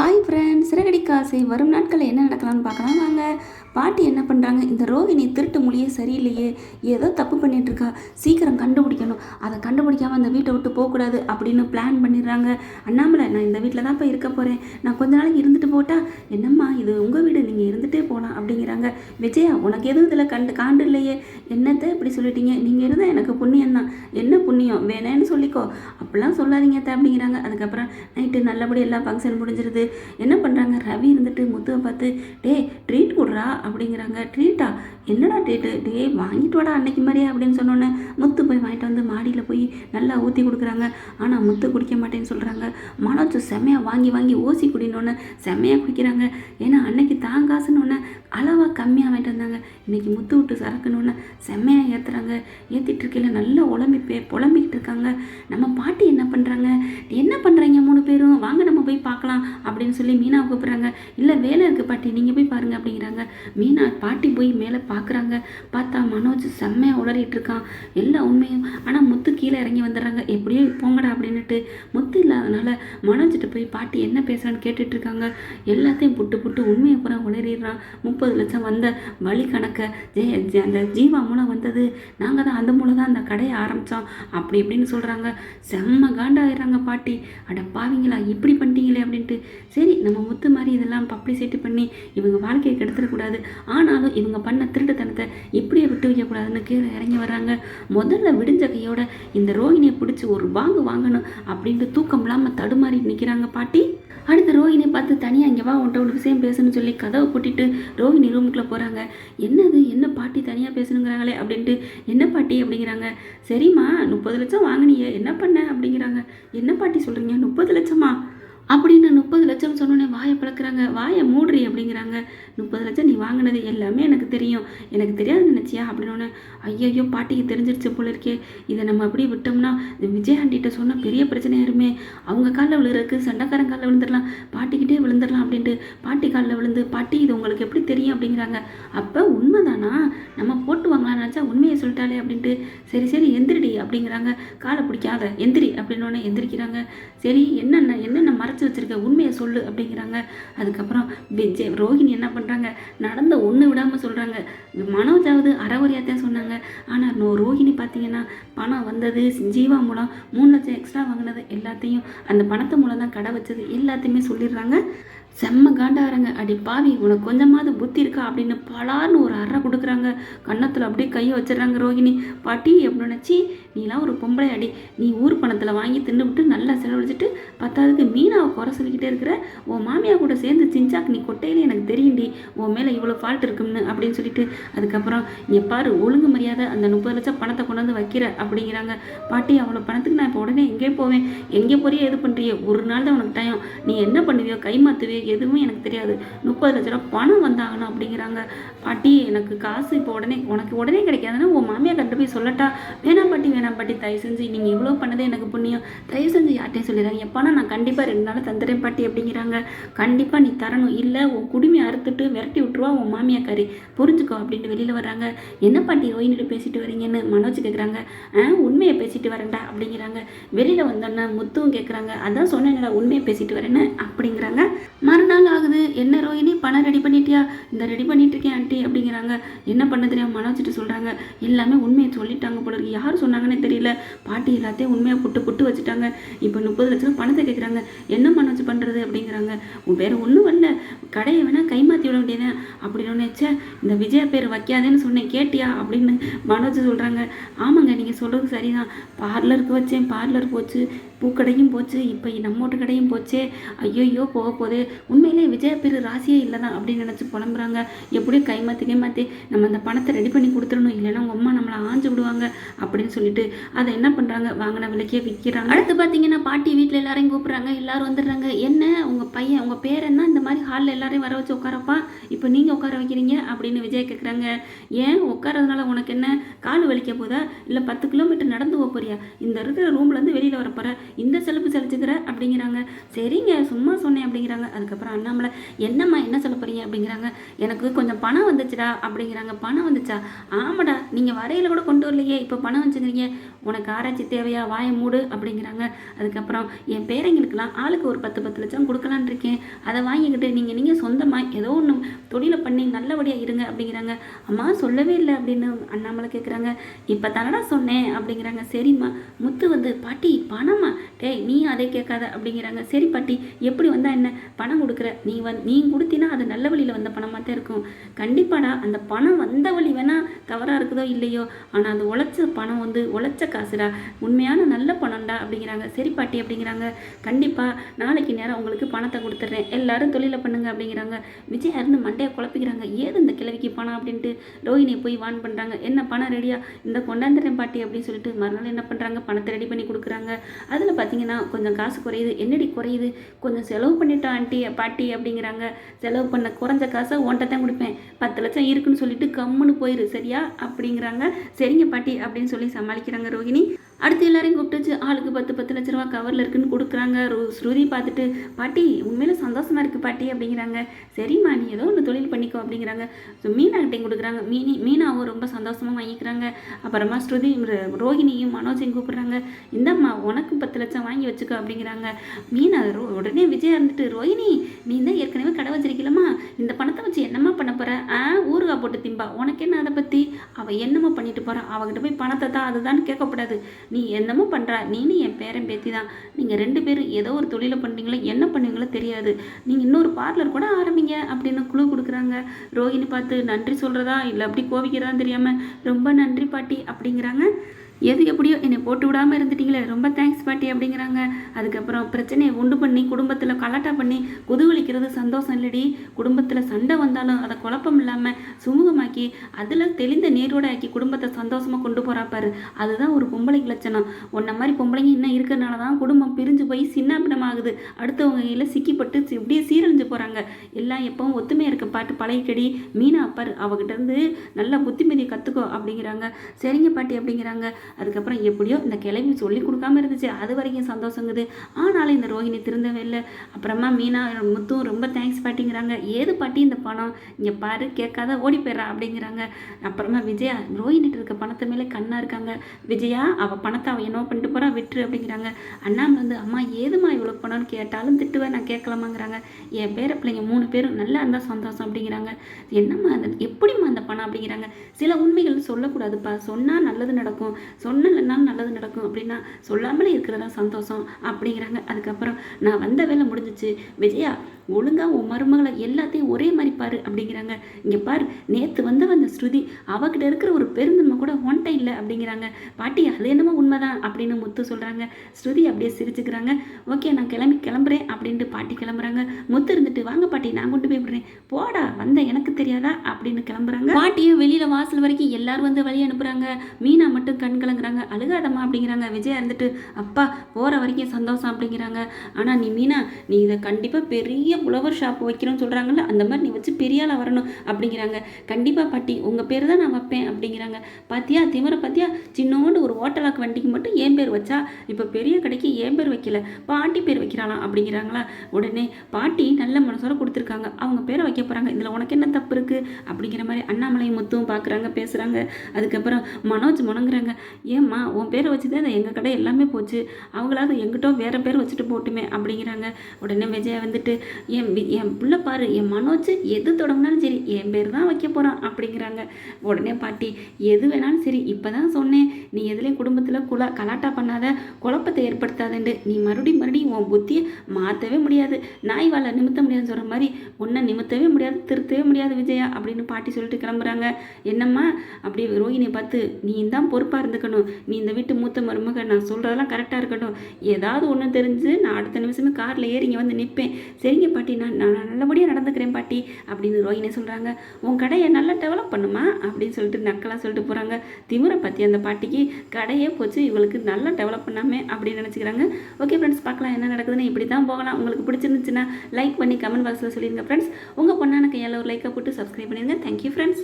Hi friends சிறகடி காசை வரும் நாட்களில் என்ன நடக்கலாம்னு பார்க்கலாம். வாங்க பாட்டி என்ன பண்ணுறாங்க இந்த ரோகிணி திருட்டு மொழியே சரியில்லையே. ஏதோ தப்பு பண்ணிகிட்ருக்கா சீக்கிரம் கண்டுபிடிக்கணும். அதை கண்டுபிடிக்காமல் அந்த வீட்டை விட்டு போகக்கூடாது அப்படின்னு பிளான் பண்ணிடுறாங்க. அண்ணாமலை நான் இந்த வீட்டில் தான் போய் இருக்க போகிறேன் நான் கொஞ்ச நாளைக்கு இருந்துட்டு போட்டால் என்னம்மா இது உங்கள் வீடு அப்படிங்கிறாங்க. விஜயா உனக்கு எதுவும் இதில் கண்டு காண்டு இல்லையே. என்னத்தை இப்படி சொல்லிட்டீங்க? நீங்கள் இருந்தால் எனக்கு புண்ணியம் தான். என்ன புண்ணியம்? வேணேன்னு சொல்லிக்கோ. அப்படிலாம் சொல்லாதீங்க அத்தை அப்படிங்கிறாங்க. அதுக்கப்புறம் நைட்டு நல்லபடி எல்லாம் ஃபங்க்ஷன் முடிஞ்சிருது. என்ன பண்ணுறாங்க ரவி இருந்துட்டு முத்துவை பார்த்து டேய் ட்ரீட் கொடுறா அப்படிங்கிறாங்க. ட்ரீட்டா என்னடா டேட்டு? டேய் வாங்கிட்டு வாடா அன்னைக்கு மாதிரியே அப்படின்னு சொன்னோன்னே முத்து போய் வாங்கிட்டு வந்து மாடியில் போய் நல்லா ஊற்றி கொடுக்குறாங்க. ஆனால் முத்து குடிக்க மாட்டேன்னு சொல்கிறாங்க மனோஜ் செம்மையாக வாங்கி வாங்கி ஊசி குடினோன்னே செம்மையாக குடிக்கிறாங்க. ஏன்னா அன்னைக்கு தான் காசுன்னு அளவாக கம்மியாக வாங்கிட்டு வந்தாங்க. இன்னைக்கு முத்து விட்டு சரக்குனோன்னே செம்மையாக ஏற்றுறாங்க ஏற்றிட்டு இருக்கையில் நல்லா உழம்பி பே புலம்பிக்கிட்டு இருக்காங்க. நம்ம பாட்டி என்ன பண்ணுறாங்க என்ன பண்ணுறீங்க மூணு பேரும்? வாங்க நம்ம போய் பார்க்கலாம் அப்படின்னு சொல்லி மீனா கூப்பிட்றாங்க. இல்லை வேலை இருக்குது பாட்டி நீங்கள் போய் பாருங்கள் அப்படிங்கிறாங்க. மீனா பாட்டி போய் மேலே பார்க்குறாங்க பார்த்தா மனோஜ் செம்மையாக உளறிட்டு இருக்கான். எல்லா உண்மையும். ஆனால் முத்து கீழே இறங்கி வந்துடுறாங்க. எப்படியோ போங்கடா அப்படின்னுட்டு. முத்து இல்லாதனால மனோஜிட்ட போய் பாட்டி என்ன பேசுகிறான்னு கேட்டுட்டு இருக்காங்க. எல்லாத்தையும் புட்டு புட்டு உண்மையை பூரா உளறிடுறான். முப்பது லட்சம் வந்த வழி கணக்கை ஜெய ஜெ- அந்த ஜீவா மூலம் வந்தது. நாங்கள் தான் அந்த மூலம் தான் அந்த கடையை ஆரம்பித்தோம் அப்படி இப்படின்னு சொல்கிறாங்க செம்ம காண்டாகிடுறாங்க பாட்டி. அட பாவிங்களா இப்படி பண்ணிட்டீங்களே அப்படின்ட்டு. சரி நம்ம முத்து மாதிரி இதெல்லாம் பப்ளிசிட்டி பண்ணி இவங்க வாழ்க்கையை கெடுத்துடக்கூடாது. ஆனாலும் இவங்க பண்ண திருட்டுத்தனத்தை இப்படியே விட்டு வைக்கக்கூடாதுன்னு கீழே இறங்கி வர்றாங்க. முதல்ல விடிஞ்ச கையோட இந்த ரோகிணியை பிடிச்சி ஒரு வாங்கு வாங்கணும் அப்படின்ட்டு தூக்கம் இல்லாமல் தடுமாறி நிற்கிறாங்க பாட்டி. அடுத்து ரோஹிணி பார்த்து தனியாக இங்கே வா உன்ட்ட ஒரு விஷயம் பேசணும்னு சொல்லி கதவை பூட்டிட்டு ரோஹிணி ரூமுக்குள்ளே போகிறாங்க என்னது? என்ன பாட்டி தனியாக பேசணுங்கிறாங்களே அப்படின்ட்டு என்ன பாட்டி? அப்படிங்கிறாங்க. சரிம்மா முப்பது லட்சம் வாங்கினியே. என்ன பண்ண? அப்படிங்கிறாங்க. என்ன பாட்டி சொல்கிறீங்க முப்பது லட்சமா? அப்படின்னு முப்பது லட்சம் சொன்னோன்னே வாயை பழக்கிறாங்க வாயை மூடுறி அப்படிங்கிறாங்க. முப்பது லட்சம் நீ வாங்கினது எல்லாமே எனக்கு தெரியும். எனக்கு தெரியாது நினச்சியா? அப்படின்னோடனே ஐயையோ பாட்டிக்கு தெரிஞ்சிருச்சு போல இருக்கே இதை நம்ம அப்படியே விட்டோம்னா இந்த விஜய் ஆண்டிகிட்ட சொன்னால் பெரிய பிரச்சனையாயிருமே அவங்க காலில் விழுறதுக்கு சண்டைக்காரன் காலில் விழுந்துடலாம். பாட்டிக்கிட்டே விழுந்துடலாம் அப்படின்ட்டு பாட்டி காலில் விழுந்து பாட்டி இது உங்களுக்கு எப்படி தெரியும்? அப்படிங்கிறாங்க. அப்போ உண்மைதானா? நம்ம போட்டு வாங்கலாம் நினச்சா உண்மையை சொல்லிட்டாலே அப்படின்ட்டு சரி சரி எந்திரிடி அப்படிங்கிறாங்க. காலை பிடிக்காத எந்திரி அப்படின்னோடனே எந்திரிக்கிறாங்க. சரி என்னென்ன என்னென்ன மறைச்சு வச்சிருக்க உண்மையை சொல்லு அப்படிங்கிறாங்க. அதுக்கப்புறம் விஜய் ரோஹிணி என்ன பண்ணுறாங்க நடந்த ஒன்று விடாமல் சொல்கிறாங்க மனோஜாவது அறவரியாக தான் சொன்னாங்க. ஆனால் நோ ரோஹிணி பார்த்தீங்கன்னா பணம் வந்தது ஜீவா மூலம் மூணு லட்சம் எக்ஸ்ட்ரா வாங்கினது எல்லாத்தையும் அந்த பணத்தை மூலம் தான் கடை வச்சது எல்லாத்தையுமே சொல்லிடுறாங்க. செம்ம காண்டாரங்க. அடி பாவி உனக்கு கொஞ்சமாவது புத்தி இருக்கா அப்படின்னு பலார்னு ஒரு அறை கொடுக்குறாங்க. கன்னத்தில் அப்படியே கையை வச்சிடுறாங்க ரோஹிணி. பாட்டி எப்படி நினச்சி நீலாம் ஒரு பொம்பளை அடி. நீ ஊர் பணத்தில் வாங்கி தின்னுவிட்டு நல்லா செலவழிச்சிட்டு பத்தாவதுக்கு மீனாவை குறை சொல்லிக்கிட்டே இருக்கிற உன் மாமியா கூட சேர்ந்து சிஞ்சாக்கு நீ கொட்டையில எனக்கு தெரியும்டி. உன் மேலே இவ்வளோ ஃபால்ட் இருக்கும்னு அப்படின்னு சொல்லிட்டு அதுக்கப்புறம் இங்கே பாரு ஒழுங்கு மரியாதை அந்த முப்பது லட்சம் பணத்தை கொண்டு வந்து வைக்கிற அப்படிங்கிறாங்க. பாட்டி அவ்வளோ பணத்துக்கு நான் இப்போ உடனே எங்கே போவேன்? எங்கே போறியோ எது பண்ணுறியோ ஒரு நாள் தான் உனக்கு டைம் நீ என்ன பண்ணுவியோ கைமாத்துவியோ எதுவுமே எனக்கு தெரியாது. முப்பது லட்ச ரூபா பணம் வந்தாகணும் அப்படிங்கிறாங்க. பாட்டி எனக்கு காசு இப்போ உடனே உனக்கு உடனே கிடைக்காதுன்னா உன் மாமியா கண்டு போய் சொல்லட்டா? வேணாம் பாட்டி வேணாம் பாட்டி தயவு செஞ்சு நீங்கள் இவ்வளோ பண்ணதே எனக்கு புண்ணியம். தயவு செஞ்சு யார்ட்டையும் சொல்லிடுறாங்க எப்போனா நான் கண்டிப்பாக ரெண்டு நாள் தந்துடுறேன் பாட்டி அப்படிங்கிறாங்க. கண்டிப்பாக நீ தரணும். இல்லை உன் குடுமையை அறுத்துட்டு விரட்டி விட்டுருவா உன் மாமியாக்காரி புரிஞ்சுக்கோ அப்படின்ட்டு வெளியில் வர்றாங்க. என்ன பாட்டி ரோஹினிட்டு பேசிட்டு வரீங்கன்னு மனோஜ் கேட்குறாங்க ஆ உண்மையை பேசிட்டு வரேன்டா அப்படிங்கிறாங்க. வெளியில் வந்தோன்னே முத்துவும் கேட்குறாங்க அதான் சொன்னேன்டா உண்மையை பேசிட்டு வரேன்னு அப்படிங்கிறாங்க. மறுநாள் ஆகுது. என்ன ரோஹினி பணம் ரெடி பண்ணிட்டியா? இந்த ரெடி பண்ணிட்டு இருக்கேன் ஆண்டி அப்படிங்கிறாங்க. என்ன பண்ண தெரியாம? மனோஜிட்டு சொல்கிறாங்க எல்லாமே உண்மையை சொல்லிட்டாங்க போல இருக்கு. யார் சொன்னாங்கன்னே தெரியல. பாட்டி எல்லாத்தையும் உண்மையாக புட்டு புட்டு வச்சுட்டாங்க. இப்போ முப்பது லட்சம் பணத்தை கேட்குறாங்க என்ன மனோஜ் பண்ணுறது அப்படிங்கிறாங்க. வேற ஒன்றும் வரல. கடையை வேணால் கைமாற்றி விட வேண்டியதேன் அப்படின்னு நினச்சே இந்த விஜயா பேர் வைக்காதேன்னு சொன்னேன். கேட்டியா? அப்படின்னு மனோஜ் சொல்கிறாங்க ஆமாங்க நீங்கள் சொல்கிறது சரிதான். பார்லருக்கு வச்சேன். பார்லர் போச்சு. பூக்கடையும் போச்சு. இப்போ நம்ம வீட்டு கடையும் போச்சே. ஐயோ போக போதே உண்மையிலே விஜயா பேர் ராசியே இல்லை தான் அப்படின்னு நினச்சி புலம்புறாங்க. எப்படியும் கைமாற்றி கைமாற்றி நம்ம அந்த பணத்தை ரெடி பண்ணி கொடுத்துடணும். இல்லைன்னா உங்கள் அம்மா நம்மளை ஆஞ்சு விடுவாங்க அப்படின்னு சொல்லிட்டு அதை என்ன பண்ணுறாங்க வாங்கின விலைக்கே விற்கிறாங்க. அடுத்து பார்த்தீங்கன்னா பாட்டி வீட்டில் எல்லாரையும் கூப்பிட்றாங்க. எல்லாரும் வந்துடுறாங்க. என்ன? உங்கள் பையன் உங்கள் பேரன் தான் இந்த மாதிரி ஹாலில் எல்லாரையும் வர வச்சு உட்காரப்பா. இப்போ நீங்கள் உட்கார வைக்கிறீங்க அப்படின்னு விஜய் கேட்குறாங்க ஏன்? உட்காரதுனால உனக்கு என்ன? கால் வலிக்க போதா? இல்லை பத்து கிலோமீட்டர் நடந்து போக போறியா? இந்த இருக்கிற ரூம்லேருந்து வெளியில் வரப்போற இந்த செலப்பு செலுத்துக்கிற அப்படிங்கிறாங்க. சரிங்க சும்மா சொன்னேன் அப்படிங்கிறாங்க. அதுக்கப்புறம் அண்ணாமலை என்னம்மா என்ன சொல்ல போறீங்க அப்படிங்கிறாங்க. எனக்கு கொஞ்சம் பணம் வந்துச்சுடா அப்படிங்கிறாங்க. பணம் வந்துச்சா? ஆமாடா நீங்கள் வரையில கூட கொண்டு வரலையே. இப்போ பணம் வச்சுக்கிறீங்க உனக்கு ஆராய்ச்சி தேவையா? வாயை மூடு அப்படிங்கிறாங்க. அதுக்கப்புறம் என் பேரங்களுக்கெல்லாம் ஆளுக்கு ஒரு பத்து பத்து லட்சம் கொடுக்கலான் இருக்கேன் அதை வாங்கிக்கிட்டு நீங்கள் நீங்கள் சொந்தமாக ஏதோ ஒன்று தொழிலை பண்ணி நல்லபடியாக இருங்க அப்படிங்கிறாங்க. அம்மா சொல்லவே இல்லை அப்படின்னு அண்ணாமலை கேட்குறாங்க இப்போ தானடா சொன்னேன் அப்படிங்கிறாங்க. சரிம்மா. முத்து வந்து பாட்டி பணமா? டேய் நீ அதை கேட்காத அப்படிங்கிறாங்க. சரி பாட்டி எப்படி வந்தால் என்ன? பணம் கொடுக்குற. நீ வந் நீ கொடுத்தினா அது நல்ல வழியில் வந்த பணமாக தான் இருக்கும். கண்டிப்பாடா அந்த பணம் வந்த வழி வேணால் தவறாக இருக்குதோ இல்லையோ? ஆனால் அந்த உழைச்ச பணம் வந்து உழைச்ச காசுடா. உண்மையான நல்ல பணம்டா அப்படிங்கிறாங்க. சரி பாட்டி அப்படிங்கிறாங்க. கண்டிப்பாக நாளைக்கு நேரம் உங்களுக்கு பணம் பணத்தை கொடுத்துட்றேன். எல்லாரும் தொழிலை பண்ணுங்க அப்படிங்கிறாங்க. விஜயா இருந்து மண்டையை குழப்பிக்கிறாங்க. ஏது இந்த கிழவிக்கு பணம் அப்படின்ட்டு ரோஹினி போய் வான் பண்ணுறாங்க என்ன பணம் ரெடியாக இந்த கொண்டாந்துறேன் பாட்டி அப்படின்னு சொல்லிட்டு மறுநாள் என்ன பண்ணுறாங்க பணத்தை ரெடி பண்ணி கொடுக்குறாங்க. அதில் பார்த்தீங்கன்னா கொஞ்சம் காசு குறையுது. என்னடி குறையுது? கொஞ்சம் செலவு பண்ணிட்டோம் ஆண்டி பாட்டி அப்படிங்கிறாங்க. செலவு பண்ண குறைஞ்ச காசை ஒன்றை தான் கொடுப்பேன். பத்து லட்சம் இருக்குன்னு சொல்லிட்டு கம்முன்னு போயிரு. சரியா? அப்படிங்கிறாங்க. சரிங்க பாட்டி அப்படின்னு சொல்லி சமாளிக்கிறாங்க ரோஹிணி அடுத்து எல்லாரையும் கூப்பிட்டு வச்சு ஆளுக்கு பத்து பத்து லட்ச ரூபா கவரில் இருக்குன்னு கொடுக்குறாங்க. ஸ்ருதி பார்த்துட்டு பாட்டி உண்மையில சந்தோஷமா இருக்கு பாட்டி அப்படிங்கிறாங்க. சரிம்மா நீ ஏதோ ஒன்று தொழில் பண்ணிக்கோ அப்படிங்கிறாங்க. ஸோ மீனாகிட்டையும் கொடுக்குறாங்க. மீனி மீனாவும் ரொம்ப சந்தோஷமாக வாங்கிக்கிறாங்க. அப்புறமா ஸ்ருதி ரோஹிணியும் மனோஜையும் கூப்பிட்றாங்க. இந்தம்மா உனக்கு பத்து லட்சம் வாங்கி வச்சுக்கோ அப்படிங்கிறாங்க. மீனா ரோ- உடனே விஜய் இருந்துட்டு ரோஹிணி நீ தான் ஏற்கனவே கடை வச்சிருக்கலாமா இந்த பணத்தை வச்சு என்னம்மா பண்ண போகிற ஆ போட்டு திம்பா. உனக்கு என்ன அதை பற்றி அவள் என்னமோ பண்ணிட்டு போகிறான் அவகிட்ட போய் பணத்தை தான் அதுதான் கேட்கக்கூடாது. நீ என்னமோ பண்ணுறா நீனு என் பேரன் பேத்தி தான். நீங்கள் ரெண்டு பேரும் ஏதோ ஒரு தொழிலை பண்ணுறீங்களோ என்ன பண்ணுவீங்களோ தெரியாது. நீங்கள் இன்னொரு பார்லர் கூட ஆரம்பிங்க அப்படின்னு குழு கொடுக்குறாங்க. ரோஹிணி பார்த்து நன்றி சொல்கிறதா இல்லை அப்படி கோவிக்கிறதான்னு தெரியாமல் ரொம்ப நன்றி பாட்டி அப்படிங்கிறாங்க. எது எப்படியோ என்னை போட்டு விடாமல் இருந்துட்டீங்களே ரொம்ப தேங்க்ஸ் பாட்டி அப்படிங்கிறாங்க. அதுக்கப்புறம் பிரச்சனையை உண்டு பண்ணி குடும்பத்தில் கலாட்டா பண்ணி குதுவளிக்கிறது சந்தோஷம் இல்லடி. குடும்பத்தில் சண்டை வந்தாலும் அதை குழப்பம் இல்லாமல் சுமூகமாக்கி அதில் தெளிந்த நேரோட ஆக்கி குடும்பத்தை சந்தோஷமாக கொண்டு போகிறாப்பாரு அதுதான் ஒரு பொம்பளைக்கு லட்சணம். உன்ன மாதிரி பொம்பளைங்க இன்னும் இருக்கிறனால தான் குடும்பம் பிரிஞ்சு போய் சின்னாபினம் ஆகுது அடுத்தவங்க கையில் சிக்கிப்பட்டு இப்படியே சீரழிஞ்சு போகிறாங்க எல்லாம் எப்பவும் ஒத்துமையாக இருக்க பாட்டு பழையக்கடி மீனா அப்பார் அவகிட்ட இருந்து நல்ல புத்திமதியை கற்றுக்கோ அப்படிங்கிறாங்க. சரிங்க பாட்டி அப்படிங்கிறாங்க. அதுக்கப்புறம் எப்படியோ இந்த கிளவி சொல்லி கொடுக்காம இருந்துச்சு. அது வரைக்கும் சந்தோஷங்குது. ஆனாலும் இந்த ரோஹிணி திருந்தவே இல்லை. அப்புறமா மீனா முத்தும் ரொம்ப தேங்க்ஸ் பாட்டிங்கிறாங்க. ஏது பாட்டி இந்த பணம்? இங்கே பாரு கேட்காத ஓடி போயிடுறா அப்படிங்கிறாங்க. அப்புறமா விஜயா ரோஹிணிட்டு இருக்க பணத்தை மேலே கண்ணாக இருக்காங்க. விஜயா அவள் பணத்தை அவள் என்ன பண்ணிட்டு போறா விட்டுரு அப்படிங்கிறாங்க. அண்ணாமலை வந்து அம்மா ஏதும்மா இவ்வளோ பணம்னு கேட்டாலும் திட்டுவேன் நான் கேட்கலாமாங்கிறாங்க. என் பேர பிள்ளைங்க மூணு பேரும் நல்லா இருந்தால் சந்தோஷம் அப்படிங்கிறாங்க. என்னம்மா அந்த எப்படிம்மா அந்த பணம்? அப்படிங்கிறாங்க. சில உண்மைகள் சொல்லக்கூடாதுப்பா. சொன்னால் நல்லது நடக்கும். சொன்னலைன்னாலும் நல்லது நடக்கும். அப்படின்னா சொல்லாமலே இருக்கிறதா சந்தோஷம் அப்படிங்கிறாங்க. அதுக்கப்புறம் நான் வந்த வேலை முடிஞ்சிச்சு. விஜயா ஒழுங்கா உன் மருமகளை எல்லாத்தையும் ஒரே மாதிரி பாரு அப்படிங்கிறாங்க. இங்கே பாரு நேற்று வந்த வந்த ஸ்ருதி அவகிட்ட இருக்கிற ஒரு பெருந்தன்மை கூட ஒன்ட்டை இல்லை அப்படிங்கிறாங்க. பாட்டி அது என்னமோ உண்மைதான் அப்படின்னு முத்து சொல்கிறாங்க ஸ்ருதி அப்படியே சிரிச்சுக்கிறாங்க. ஓகே நான் கிளம்பி கிளம்புறேன் அப்படின்ட்டு பாட்டி கிளம்புறாங்க. முத்து இருந்துட்டு வாங்க பாட்டி நான் கொண்டு போய் விடுறேன். போடா வந்த எனக்கு தெரியாதா? அப்படின்னு கிளம்புறாங்க. பாட்டியும் வெளியில் வாசல் வரைக்கும் எல்லாரும் வந்து வழி அனுப்புகிறாங்க மீனா மட்டும் கண் கலங்குறாங்க. அழுகாதம்மா அப்படிங்கிறாங்க. விஜயா இருந்துட்டு அப்பா போகிற வரைக்கும் சந்தோஷம் அப்படிங்கிறாங்க. ஆனால் நீ மீனா நீ இதை கண்டிப்பாக பெரிய உழவர் ஷாப் வைக்கிறோன்னு சொல்கிறாங்கல்ல அந்த மாதிரி நீ வச்சு பெரிய ஆளாக வரணும் அப்படிங்கிறாங்க. கண்டிப்பாக பாட்டி உங்கள் பேர் தான் நான் வைப்பேன் அப்படிங்கிறாங்க. பாத்தியா திமரை பாத்தியா? சின்னோண்டு ஒரு ஓட்டலாக்கு வண்டிக்கு மட்டும் என் பேர் வச்சா? இப்போ பெரிய கடைக்கு ஏன் பேர் வைக்கல? பாட்டி பேர் வைக்கிறாளாம் அப்படிங்கிறாங்களா? உடனே பாட்டி நல்ல மனசோட கொடுத்துருக்காங்க. அவங்க பேரை வைக்க போகிறாங்க இதில் உனக்கு என்ன தப்பு இருக்குது அப்படிங்கிற மாதிரி அண்ணாமலையும் முத்துவும் பார்க்குறாங்க பேசுகிறாங்க அதுக்கப்புறம் மனோஜ் முணங்குறாங்க. ஏம்மா உன் பேரை வச்சு தான் எங்கள் கடை எல்லாமே போச்சு. அவங்களாவது எங்கிட்ட வேற பேர் வச்சுட்டு போட்டுமே அப்படிங்கிறாங்க. உடனே விஜயா வந்துட்டு என் வி- என் பிள்ளை பாரு என் மனோஜ் எது தொடங்கினாலும் சரி என் பேர் தான் வைக்க போகிறான் அப்படிங்கிறாங்க. உடனே பாட்டி எது வேணாலும் சரி இப்போ தான் சொன்னேன். நீ எதுலேயும் குடும்பத்தில் குலா கலாட்டா பண்ணாத குழப்பத்தை ஏற்படுத்தாதேன்ட்டு. நீ மறுபடியும் மறுபடியும் உன் புத்தியை மாற்றவே முடியாது. நாய் வாழை நிமித்த முடியாதுன்னு சொல்கிற மாதிரி உன்னை நிமித்தவே முடியாது திருத்தவே முடியாது விஜயா அப்படின்னு பாட்டி சொல்லிட்டு கிளம்புறாங்க. என்னம்மா அப்படி ரோஹினியை பார்த்து நீ தான் பொறுப்பாக இருந்துக்கணும். நீ இந்த வீட்டு மூத்த மருமக நான் சொல்கிறதெல்லாம் கரெக்டாக இருக்கட்டும் ஏதாவது ஒன்று தெரிஞ்சு நான் அடுத்த நிமிஷமே காரில் ஏறி இங்கே வந்து நிற்பேன் சரிங்க பாட்டி நான் நான் நல்லபடியாக நடந்துக்கிறேன் பாட்டி அப்படின்னு ரோஹினி சொல்கிறாங்க உன் கடையை நல்லா டெவலப் பண்ணுமா? அப்படின்னு சொல்லிட்டு நக்கலாக சொல்லிட்டு போகிறாங்க திமுறை பற்றி அந்த பாட்டிக்கு கடையே போச்சு இவளுக்கு நல்லா டெவலப் பண்ணாமே அப்படின்னு நினச்சிக்கிறாங்க. ஓகே ஃப்ரெண்ட்ஸ் பார்க்கலாம் என்ன நடக்குதுன்னு இப்படி தான் போகலாம். உங்களுக்கு பிடிச்சிருந்துச்சுன்னா லைக் பண்ணி கமெண்ட் பாக்ஸில் சொல்லிடுங்க ஃப்ரெண்ட்ஸ் உங்கள் பொண்ணான கையால் ஒரு லைக்கை போட்டு சப்ஸ்கிரைப் பண்ணிடுங்க தேங்க்யூ ஃப்ரெண்ட்ஸ்